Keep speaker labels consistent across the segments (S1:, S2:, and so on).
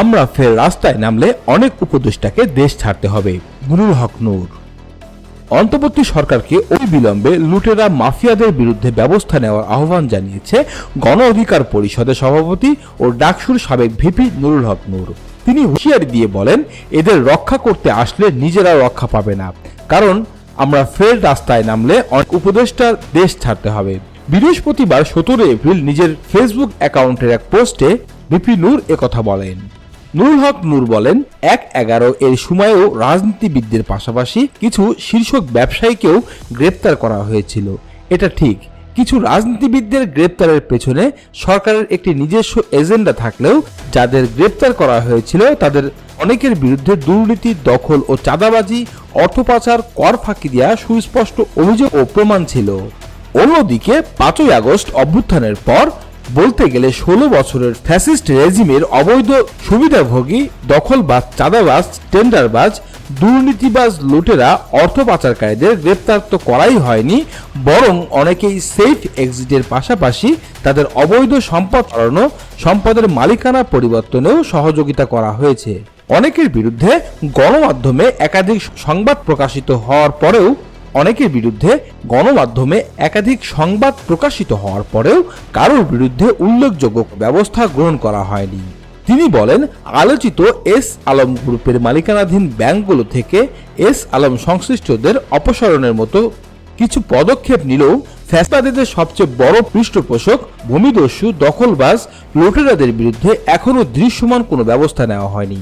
S1: আমরা ফের রাস্তায় নামলে অনেক উপদেষ্টাকে দেশ ছাড়তে হবে। নুরুল হক নূর। অন্তর্বর্তী সরকারকে ওই বিলম্বে লুটেরা মাফিয়াদের বিরুদ্ধে ব্যবস্থা নেওয়ার আহ্বান জানিয়েছে গণ অধিকার পরিষদের সভাপতি ও ডাকসুর সাবেক ভিপি নুরুল হক নূর। তিনি হুঁশিয়ারি দিয়ে বলেন, এদের রক্ষা করতে আসলে নিজেরা রক্ষা পাবে না। কারণ আমরা ফের রাস্তায় নামলে অনেক উপদেষ্টা দেশ ছাড়তে হবে। বৃহস্পতিবার সতেরো এপ্রিল নিজের ফেসবুক অ্যাকাউন্টের এক পোস্টে ভিপি নূর একথা বলেন। নুরুল হক নূর বলেন, এক এগারো এর সময়েও রাজনীতিবিদদের পাশাপাশি কিছু শীর্ষক ব্যবসায়ীকেও গ্রেপ্তার করা হয়েছিল। এটা ঠিক। কিছু রাজনীতিবিদদের গ্রেপ্তারের পেছনে সরকারের একটি নিজস্ব এজেন্ডা থাকলেও যাদের গ্রেপ্তার করা হয়েছিল, তাদের অনেকের বিরুদ্ধে দুর্নীতি, দখল ও চাঁদাবাজি অর্থ পাচার কর ফাঁকি দেওয়া সুস্পষ্ট অভিযোগ ও প্রমাণ ছিল। অন্যদিকে পাঁচই আগস্ট অভ্যুত্থানের পর বলতে গেলে ষোলো বছরের ফ্যাসিস্ট রেজিমের অবৈধ সুবিধাভোগী, দখলবাজ, চাঁদাবাজ, টেন্ডারবাজ, দুর্নীতিবাজ লুটেরা অর্থ পাচারকারীদের গ্রেপ্তার তো করাই হয়নি, বরং অনেকেই সেফ এক্সিটের পাশাপাশি তাদের অবৈধ সম্পদ সরানো সম্পদের মালিকানা পরিবর্তনেও সহযোগিতা করা হয়েছে। অনেকের বিরুদ্ধে গণমাধ্যমে একাধিক সংবাদ প্রকাশিত হওয়ার পরেও অনেকের বিরুদ্ধে গণমাধ্যমে একাধিক সংবাদ প্রকাশিত হওয়ার পরেও কারোর বিরুদ্ধে উল্লেখযোগ্য ব্যবস্থা গ্রহণ করা হয়নি। তিনি বলেন, আলোচিত এস আলম গ্রুপের মালিকানাধীন ব্যাংকগুলো থেকে এস আলম সংশ্লিষ্টদের অপসারণের মতো কিছু পদক্ষেপ নিলেও ফ্যাসবাদীদের সবচেয়ে বড় পৃষ্ঠপোষক ভূমিদস্যু, দখলবাজ, লুটেরাদের বিরুদ্ধে এখনও দৃশ্যমান কোনো ব্যবস্থা নেওয়া হয়নি।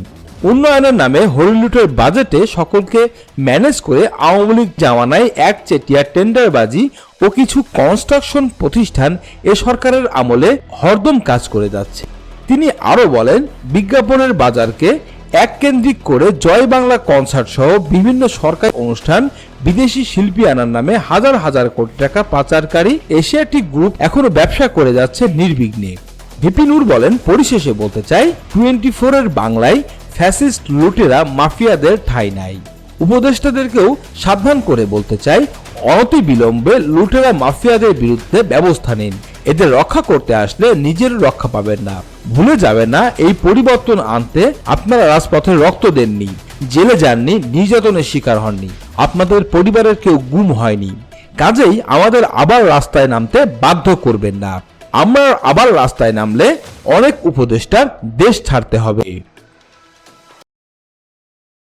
S1: উন্নয়নের নামে হরিলুটের বাজেটে সকলকে ম্যানেজ করে আওয়ামী লীগ জামানায় এক চেটিয়া টেন্ডারবাজি ও কিছু কনস্ট্রাকশন প্রতিষ্ঠান এ সরকারের আমলে হরদম কাজ করে যাচ্ছে। তিনি আরও বলেন, বিজ্ঞাপনের বাজারকে এক কেন্দ্রিক করে জয় বাংলা কনসার্ট সহ বিভিন্ন সরকারি অনুষ্ঠান বিদেশি শিল্পী আনার নামে হাজার হাজার কোটি টাকা পাচারকারী এশিয়াটিক গ্রুপ এখনও ব্যবসা করে যাচ্ছে নির্বিঘ্নে। ভিপি নূর বলেন, পরিশেষে বলতে চাই টোয়েন্টি ফোরের বাংলায় ফ্যাসিস্ট লুটেরা মাফিয়াদের ঠাঁই নাই। উপদেষ্টাদেরকেও সাবধান করে বলতে চাই, অনতি বিলম্বে লুটেরা মাফিয়াদের বিরুদ্ধে ব্যবস্থা নিন। এদের রক্ষা করতে আসলে নিজের রক্ষা পাবেন না। ভুলে যাবেন না, এই পরিবর্তন আনতে আপনারা রাজপথে রক্ত দেননি, জেলে যাননি, নির্যাতনের শিকার হননি। আপনাদের পরিবারের কেউ গুম হয়নি। কাজেই আমাদের আবার রাস্তায় নামতে বাধ্য করবেন না। আমরা আবার রাস্তায় নামলে অনেক উপদেষ্টার দেশ ছাড়তে হবে।